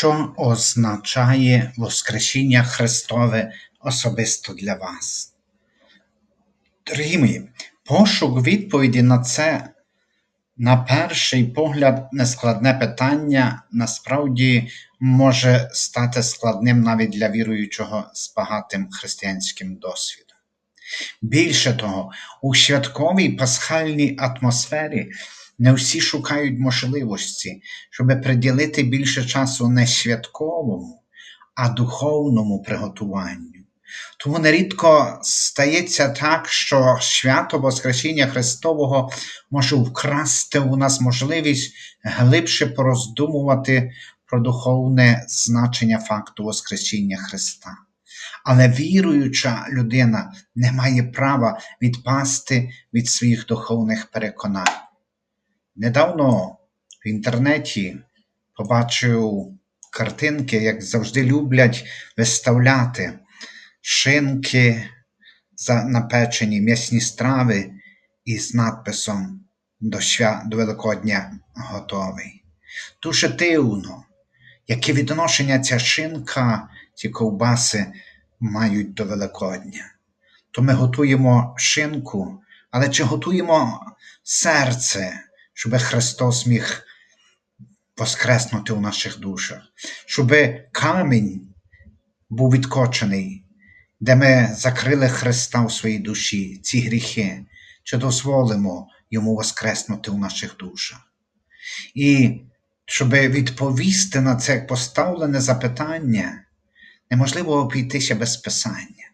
Що означає Воскресіння Христове особисто для вас? Дорогі мої, пошук відповіді на це, на перший погляд, нескладне питання, насправді може стати складним навіть для віруючого з багатим християнським досвідом. Більше того, у святковій пасхальній атмосфері не всі шукають можливості, щоб приділити більше часу не святковому, а духовному приготуванню. Тому нерідко стається так, що свято Воскресіння Христового може вкрасти у нас можливість глибше пороздумувати про духовне значення факту Воскресіння Христа. Але віруюча людина не має права відпасти від своїх духовних переконань. Недавно в інтернеті побачив картинки, як завжди люблять виставляти шинки за напечені м'ясні страви із надписом до, свя... до Великодня готовий. Дуже дивно, яке відношення ця шинка, ці ковбаси мають до Великодня. То ми готуємо шинку, але чи готуємо серце, щоб Христос міг воскреснути у наших душах, щоб камінь був відкочений, де ми закрили Христа у своїй душі, ці гріхи, чи дозволимо Йому воскреснути у наших душах. І щоб відповісти на це поставлене запитання, неможливо обійтися без Писання.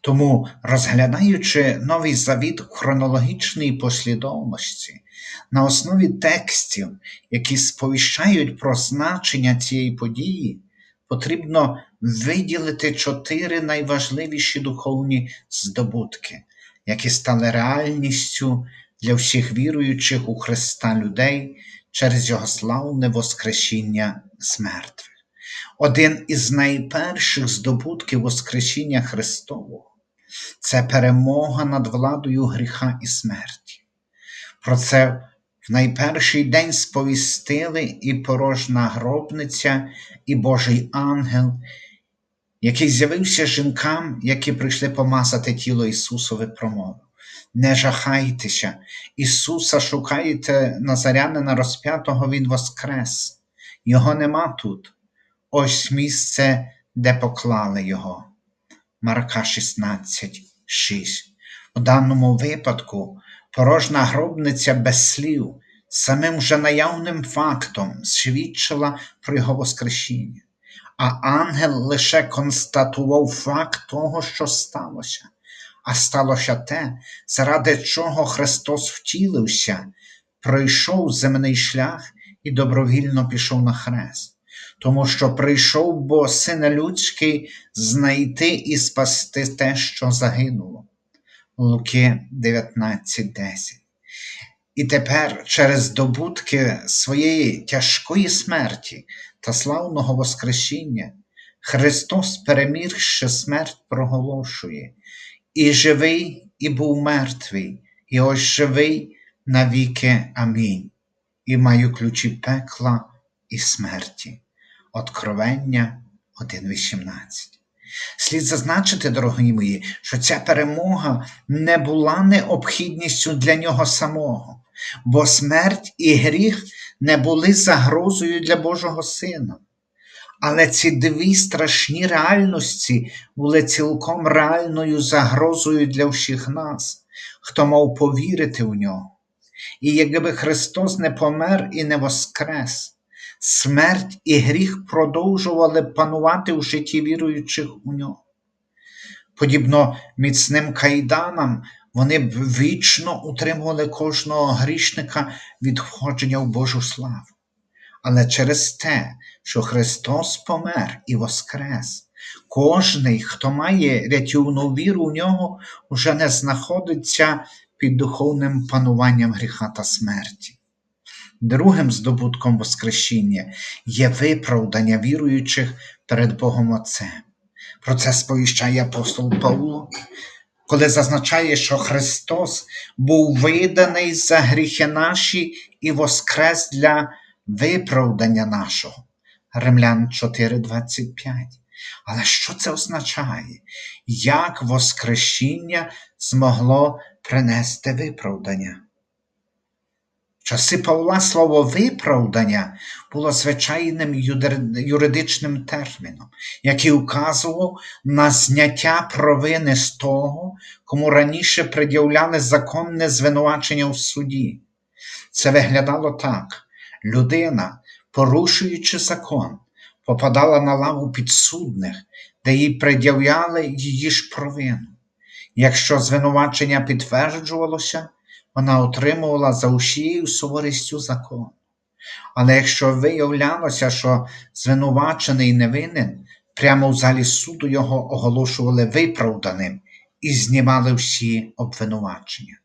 Тому, розглядаючи новий завіт в хронологічній послідовності, на основі текстів, які сповіщають про значення цієї події, потрібно виділити чотири найважливіші духовні здобутки, які стали реальністю для всіх віруючих у Христа людей через Його славне Воскресіння з. Один із найперших здобутків Воскресіння Христового це перемога над владою гріха і смерті. Про це в найперший день сповістили і порожна гробниця, і Божий ангел, який з'явився жінкам, які прийшли помазати тіло Ісусове промову. Не жахайтеся, Ісуса шукаєте Назарянина розп'ятого Він воскрес, Його нема тут. Ось місце, де поклали Його. Марка 16, 6. У даному випадку порожна гробниця без слів, самим же наявним фактом свідчила про Його Воскресіння, а ангел лише констатував факт того, що сталося. А сталося те, заради чого Христос втілився, пройшов земний шлях і добровільно пішов на хрест тому що прийшов бо син людський знайти і спасти те, що загинуло. Луки 19:10. І тепер через здобутки своєї тяжкої смерті та славного Воскресіння Христос, перемігши смерть, проголошує і живий, і був мертвий, і ось живий навіки. Амінь. І маю ключі пекла і смерті. Откровення 1.18. Слід зазначити, дорогі мої, що ця перемога не була необхідністю для нього самого, бо смерть і гріх не були загрозою для Божого Сина. Але ці дві страшні реальності були цілком реальною загрозою для всіх нас, хто мав повірити у нього. І якби Христос не помер і не воскрес, смерть і гріх продовжували панувати у житті віруючих у нього. Подібно міцним кайданам, вони б вічно утримували кожного грішника від входження в Божу славу. Але через те, що Христос помер і воскрес, кожний, хто має рятівну віру в нього, вже не знаходиться під духовним пануванням гріха та смерті. Другим здобутком Воскресіння є виправдання віруючих перед Богом Отцем. Про це сповіщає апостол Павло, коли зазначає, що Христос був виданий за гріхи наші і воскрес для виправдання нашого, Римлян 4:25. Але що це означає? Як Воскресіння змогло принести виправдання? Часи Павла слово виправдання було звичайним юридичним терміном, який указував на зняття провини з того, кому раніше пред'являли законне звинувачення в суді. Це виглядало так: людина, порушуючи закон, попадала на лаву підсудних, де їй пред'являли її ж провину. Якщо звинувачення підтверджувалося, вона отримувала за усією суворістю закон. Але якщо виявлялося, що звинувачений невинен, прямо в залі суду його оголошували виправданим і знімали всі обвинувачення.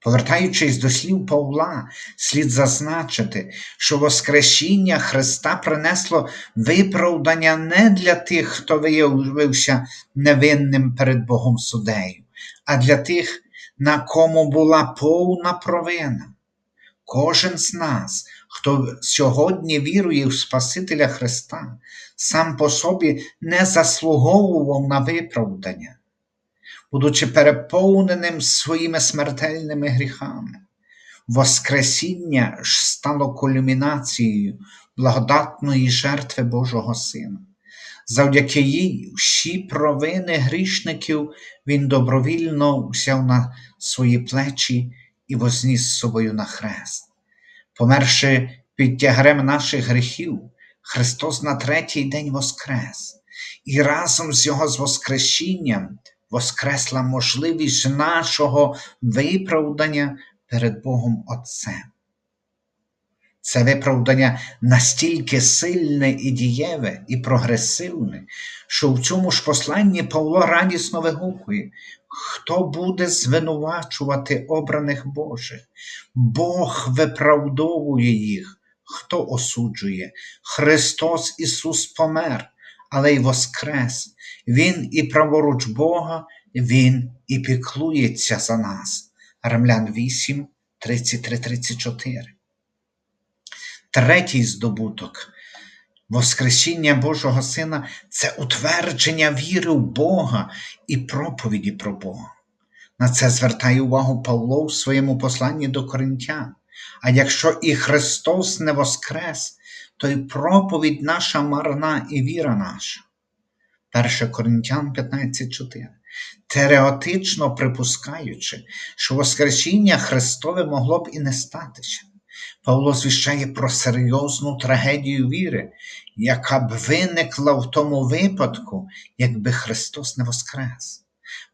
Повертаючись до слів Павла, слід зазначити, що Воскресіння Христа принесло виправдання не для тих, хто виявився невинним перед Богом судею, а для тих, на кому була повна провина. Кожен з нас, хто сьогодні вірує в Спасителя Христа, сам по собі не заслуговував на виправдання будучи переповненим своїми смертельними гріхами. Воскресіння ж стало кульмінацією благодатної жертви Божого Сина. Завдяки їй всі провини грішників Він добровільно взяв на свої плечі і возніс з собою на хрест. Померши під тягарем наших гріхів, Христос на третій день воскрес, і разом з Його Воскресінням воскресла можливість нашого виправдання перед Богом Отцем. Це виправдання настільки сильне і дієве, і прогресивне, що в цьому ж посланні Павло радісно вигукує, хто буде звинувачувати обраних Божих? Бог виправдовує їх, хто осуджує? Христос Ісус помер, але й воскрес. Він і праворуч Бога, Він і піклується за нас. Римлян 8, 33, 34. Третій здобуток Воскресіння Божого Сина це утвердження віри в Бога і проповіді про Бога. На це звертає увагу Павло в своєму посланні до Коринтян. А якщо і Христос не воскрес, то й проповідь наша марна і віра наша. 1 Коринтян 15.4. Теоретично припускаючи, що Воскресіння Христове могло б і не статися. Павло звіщає про серйозну трагедію віри, яка б виникла в тому випадку, якби Христос не воскрес.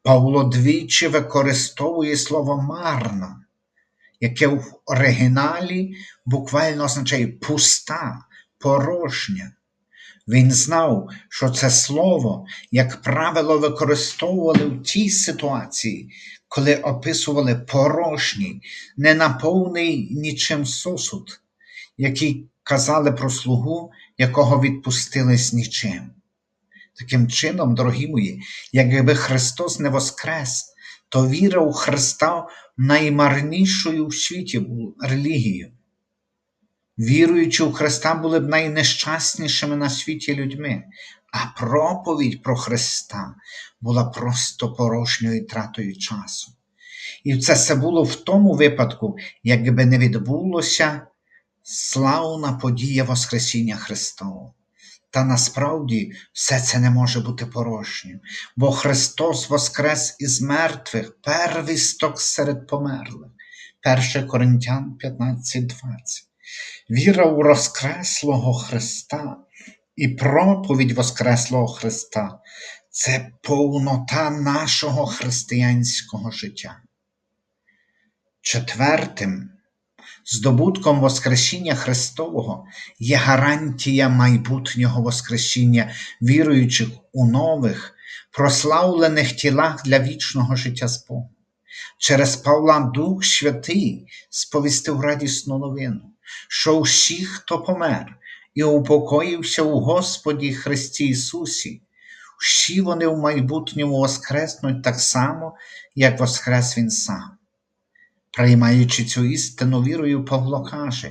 Павло двічі використовує слово марна, яке в оригіналі буквально означає пуста, порожня. Він знав, що це слово, як правило, використовували в тій ситуації, коли описували порожній, ненаповний нічим сосуд, який казали про слугу, якого відпустили з нічим. Таким чином, дорогі мої, якби Христос не воскрес, то віра у Христа наймарнішою в світі релігією. Віруючи у Христа були б найнещаснішими на світі людьми, а проповідь про Христа була просто порожньою тратою часу. І це все було в тому випадку, якби не відбулося славна подія Воскресіння Христового. Та насправді все це не може бути порожнім, бо Христос воскрес із мертвих, первісток серед померлих. 1 Коринтян 15:20. Віра у Воскреслого Христа і проповідь Воскреслого Христа це повнота нашого християнського життя. Четвертим здобутком Воскресіння Христового є гарантія майбутнього Воскресіння віруючих у нових, прославлених тілах для вічного життя з Богом. Через Павла Дух Святий сповістив радісну новину, що всі, хто помер і упокоївся у Господі Христі Ісусі, всі вони в майбутньому воскреснуть так само, як воскрес Він сам. Приймаючи цю істину вірою, Павло каже,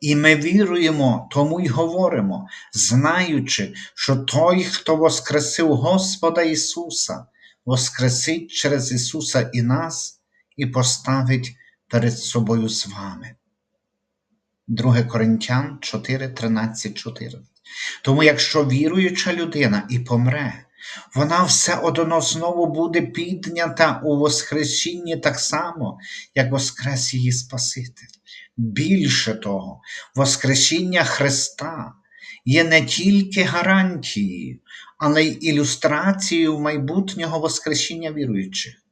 і ми віруємо, тому й говоримо, знаючи, що той, хто воскресив Господа Ісуса, воскресить через Ісуса і нас, і поставить перед собою з вами. 2 Коринтян 4, 13, 14. Тому, якщо віруюча людина і помре, вона все одно знову буде піднята у Воскресінні так само, як Воскрес її Спаситель. Більше того, Воскресіння Христа є не тільки гарантією, але й ілюстрацією майбутнього Воскресіння віруючих.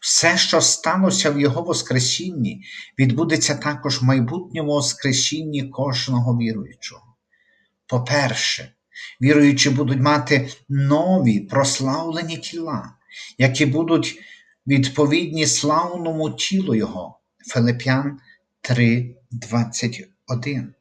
Все, що сталося в Його Воскресінні, відбудеться також в майбутньому Воскресінні кожного віруючого. По-перше, віруючі будуть мати нові прославлені тіла, які будуть відповідні славному тілу Його. Филип'ян 3, 21.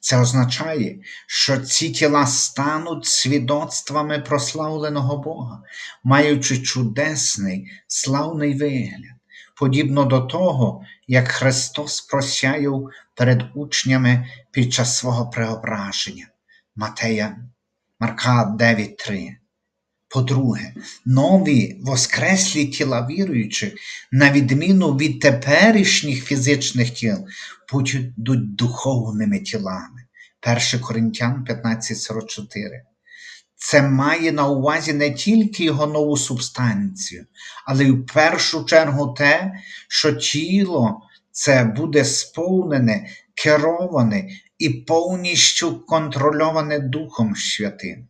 Це означає, що ці тіла стануть свідоцтвами прославленого Бога, маючи чудесний, славний вигляд, подібно до того, як Христос просяяв перед учнями під час свого преображення. Матея, Марка 9.3. По-друге, нові воскреслі тіла віруючих, на відміну від теперішніх фізичних тіл, будуть духовними тілами. 1 Коринтян 15.44. Це має на увазі не тільки його нову субстанцію, але й в першу чергу те, що тіло це буде сповнене, кероване і повністю контрольоване Духом Святим.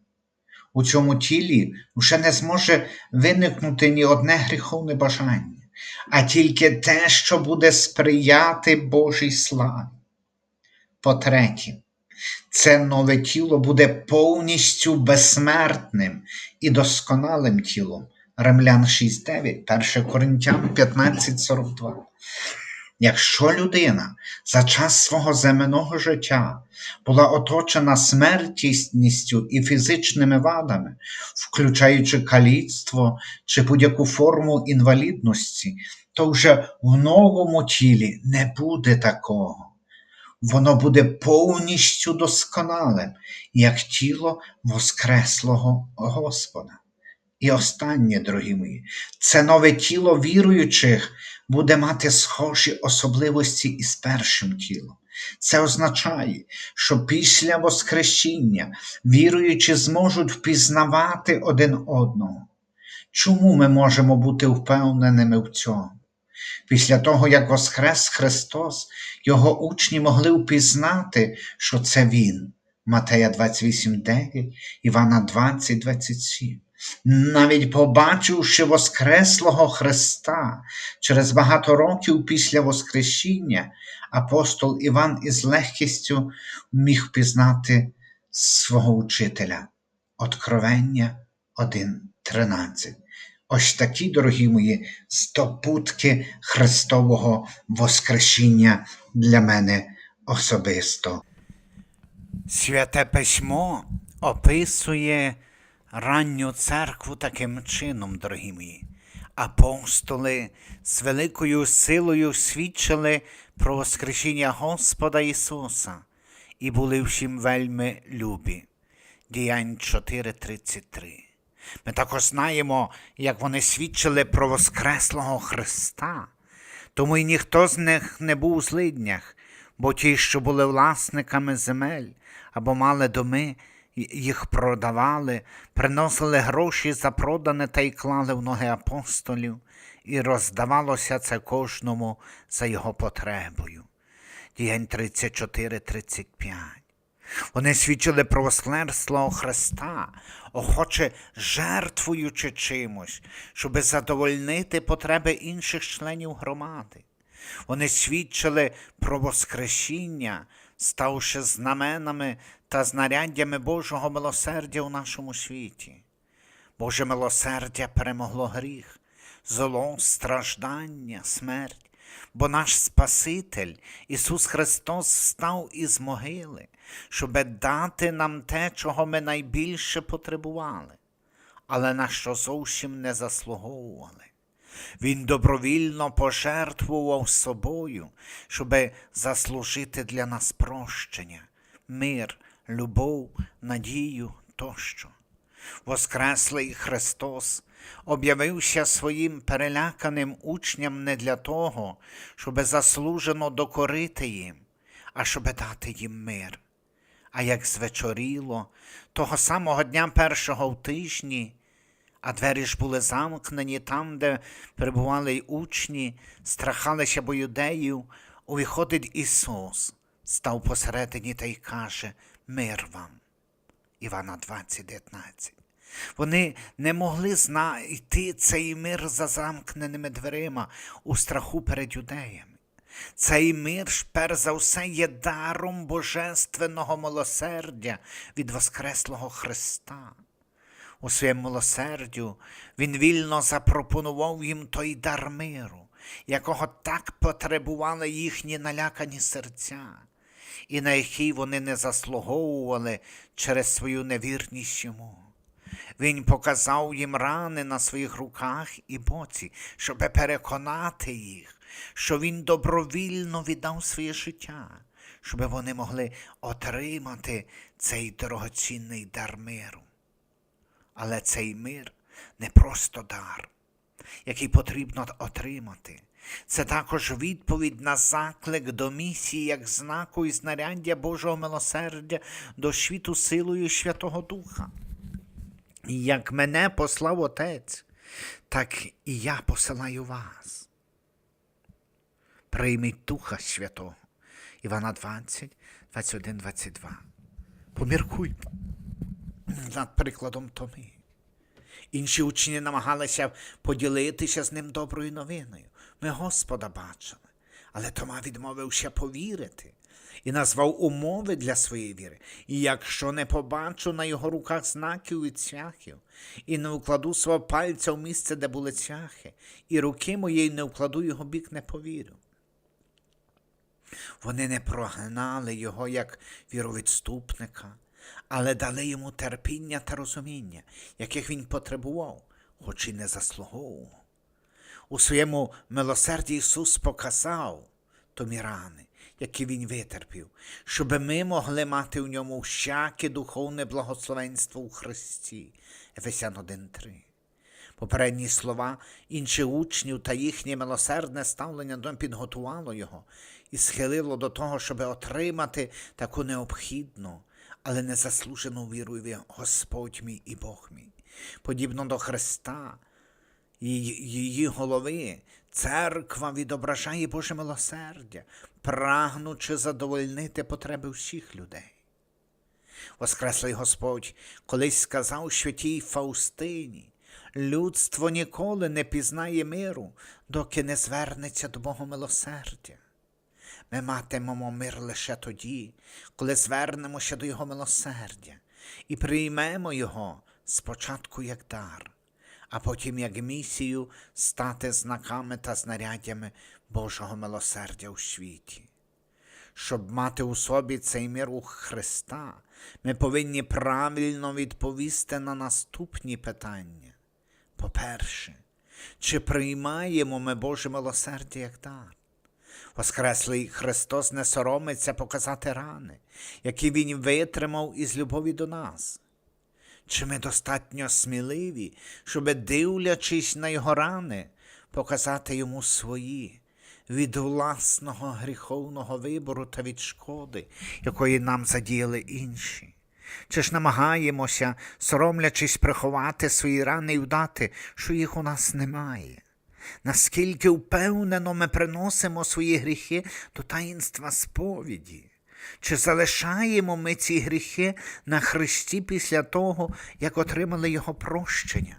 У цьому тілі вже не зможе виникнути ні одне гріховне бажання, а тільки те, що буде сприяти Божій славі. По-третє, це нове тіло буде повністю безсмертним і досконалим тілом. Римлян 6.9, 1 Коринтян 15.42. Якщо людина за час свого земного життя була оточена смертністю і фізичними вадами, включаючи каліцтво чи будь-яку форму інвалідності, то вже в новому тілі не буде такого. Воно буде повністю досконалим, як тіло Воскреслого Господа. І останнє, дорогі мої, це нове тіло віруючих буде мати схожі особливості із першим тілом. Це означає, що після Воскресіння віруючі зможуть впізнавати один одного. Чому ми можемо бути впевненими в цьому? Після того, як Воскрес Христос, Його учні могли впізнати, що це Він. Матея 28,9, Івана 20, 27. Навіть побачивши Воскреслого Христа через багато років після Воскресіння, апостол Іван із легкістю міг впізнати свого учителя. Откровення 1.13. Ось такі, дорогі мої, здобутки Христового Воскресіння для мене особисто. Святе письмо описує ранню церкву таким чином, дорогі мої. Апостоли з великою силою свідчили про Воскресіння Господа Ісуса і були всім вельми любі. Діянь 4.33. Ми також знаємо, як вони свідчили про Воскреслого Христа. Тому й ніхто з них не був у злиднях, бо ті, що були власниками земель або мали доми, їх продавали, приносили гроші за продане та й клали в ноги апостолів, і роздавалося це кожному за його потребою. Діянь 34-35. Вони свідчили про воскреслого Христа, охоче жертвуючи чимось, щоби задовольнити потреби інших членів громади. Вони свідчили про Воскресіння, ставши знаменами та знаряддями Божого милосердя у нашому світі. Боже милосердя перемогло гріх, зло, страждання, смерть, бо наш Спаситель Ісус Христос встав із могили, щоби дати нам те, чого ми найбільше потребували, але на що зовсім не заслуговували. Він добровільно пожертвував собою, щоби заслужити для нас прощення, мир, любов, надію тощо. Воскреслий Христос об'явився своїм переляканим учням не для того, щоби заслужено докорити їм, а щоби дати їм мир. А як звечоріло, того самого дня першого в тижні, а двері ж були замкнені там, де перебували й учні, страхалися бо юдеїв, увіходить Ісус, став посередині та й каже Мир вам. Івана 20:19. Вони не могли знайти цей мир за замкненими дверима у страху перед юдеями. Цей мир ж перш за все є даром божественного милосердя від Воскреслого Христа. У своєму милосердю Він вільно запропонував їм той дар миру, якого так потребували їхні налякані серця, і на який вони не заслуговували через свою невірність йому. Він показав їм рани на своїх руках і боці, щоб переконати їх, що він добровільно віддав своє життя, щоб вони могли отримати цей дорогоцінний дар миру. Але цей мир не просто дар, який потрібно отримати. Це також відповідь на заклик до місії як знаку і знаряддя Божого милосердя до світу силою Святого Духа. Як мене послав Отець, так і я посилаю вас. Прийміть Духа Святого. Івана 20, 21, 22. Поміркуйте над прикладом Томи. Інші учні намагалися поділитися з ним доброю новиною. Ми Господа бачили, але Тома відмовився повірити і назвав умови для своєї віри. І якщо не побачу на його руках знаків і цвяхів, і не вкладу свого пальця в місце, де були цвяхи, і руки моєї не вкладу його бік, не повірю. Вони не прогнали його як віровідступника, але дали йому терпіння та розуміння, яких він потребував, хоч і не заслуговував. У своєму милосерді Ісус показав томі рани, які Він витерпів, щоб ми могли мати в ньому всяке духовне благословенство у Христі. Ефесян 1.3. Попередні слова інших учнів та їхнє милосердне ставлення до підготувало його і схилило до того, щоб отримати таку необхідну, але незаслужену віру в Господь мій і Бог мій. Подібно до Христа, її, голови, церква відображає Боже милосердя, прагнучи задовольнити потреби всіх людей. Воскреслий Господь колись сказав святій Фаустині, людство ніколи не пізнає миру, доки не звернеться до Бога милосердя. Ми матимемо мир лише тоді, коли звернемося до Його милосердя і приймемо Його спочатку як дар, а потім як місію стати знаками та знаряддями Божого милосердя у світі. Щоб мати у собі цей мир у Христа, ми повинні правильно відповісти на наступні питання. По-перше, чи приймаємо ми Боже милосердя як дар? Воскреслий Христос не соромиться показати рани, які Він витримав із любові до нас. Чи ми достатньо сміливі, щоб, дивлячись на його рани, показати йому свої від власного гріховного вибору та від шкоди, якої нам задіяли інші? Чи ж намагаємося, соромлячись приховати свої рани і вдати, що їх у нас немає? Наскільки впевнено ми приносимо свої гріхи до таїнства сповіді? Чи залишаємо ми ці гріхи на Христі після того, як отримали Його прощення?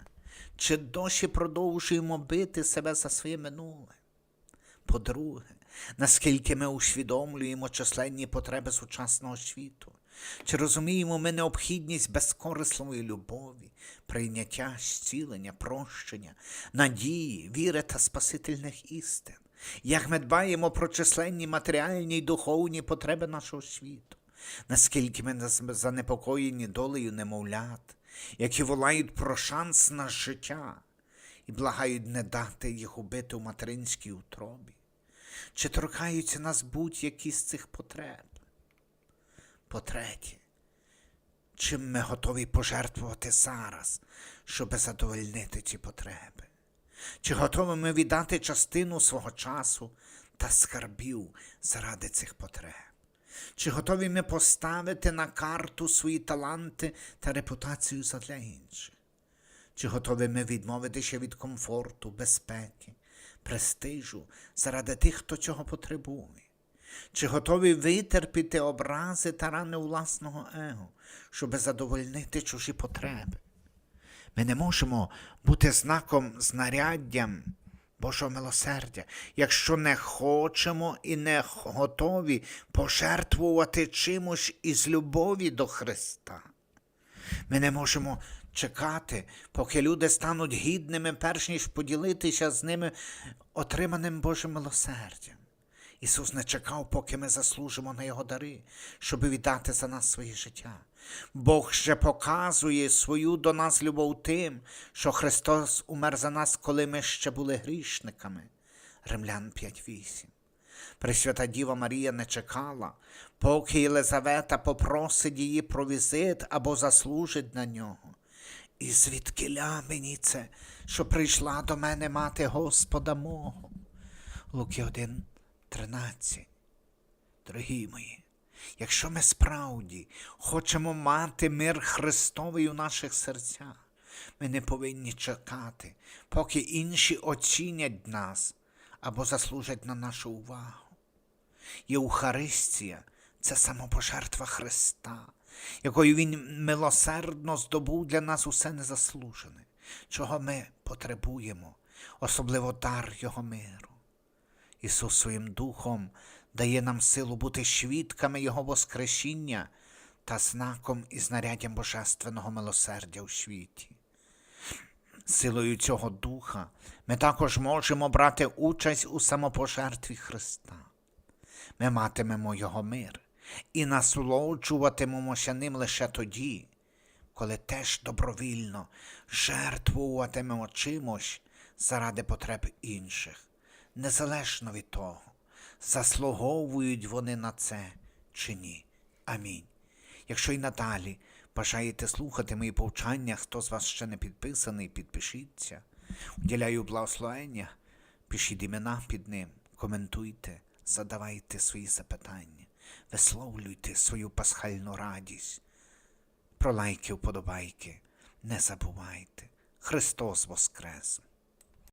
Чи досі продовжуємо бити себе за своє минуле? По-друге, наскільки ми усвідомлюємо численні потреби сучасного світу? Чи розуміємо ми необхідність безкорисливої любові, прийняття, зцілення, прощення, надії, віри та спасительних істин? Як ми дбаємо про численні матеріальні й духовні потреби нашого світу? Наскільки ми занепокоєні долею немовлят, які волають про шанс на життя? і благають не дати їх убити у материнській утробі? Чи торкаються нас будь-які з цих потреб? По-третє, чим ми готові пожертвувати зараз, щоб задовольнити ці потреби? Чи готові ми віддати частину свого часу та скарбів заради цих потреб? Чи готові ми поставити на карту свої таланти та репутацію задля інших? Чи готові ми відмовитися від комфорту, безпеки, престижу заради тих, хто цього потребує? Чи готові витерпіти образи та рани власного его, щоб задовольнити чужі потреби? Ми не можемо бути знаком знаряддям Божого милосердя, якщо не хочемо і не готові пожертвувати чимось із любові до Христа. Ми не можемо чекати, поки люди стануть гідними, перш ніж поділитися з ними отриманим Божим милосердям. Ісус не чекав, поки ми заслужимо на Його дари, щоб віддати за нас своє життя. Бог ще показує свою до нас любов тим, що Христос умер за нас, коли ми ще були грішниками. Римлян 5.8. Пресвята Діва Марія не чекала, поки Єлизавета попросить її про візит або заслужить на нього. І звідкиля мені це, що прийшла до мене мати Господа мого. Луки 1, 13. Дорогі мої, якщо ми справді хочемо мати мир Христовий у наших серцях, ми не повинні чекати, поки інші оцінять нас або заслужать на нашу увагу. Євхаристія це самопожертва Христа, якою Він милосердно здобув для нас усе незаслужене, чого ми потребуємо, особливо дар Його миру. Ісус своїм Духом дає нам силу бути свідками Його Воскресіння та знаком і знаряддям Божественного милосердя у світі. Силою цього Духа ми також можемо брати участь у самопожертві Христа. Ми матимемо Його мир і насолоджуватимемося ним лише тоді, коли теж добровільно жертвуватимемо чимось заради потреб інших, незалежно від того, заслуговують вони на це чи ні. Амінь. Якщо й надалі бажаєте слухати мої повчання, хто з вас ще не підписаний, підпишіться. Уділяю благословення, пишіть імена під ним, коментуйте, задавайте свої запитання, висловлюйте свою пасхальну радість. Про лайки, вподобайки не забувайте. Христос Воскрес!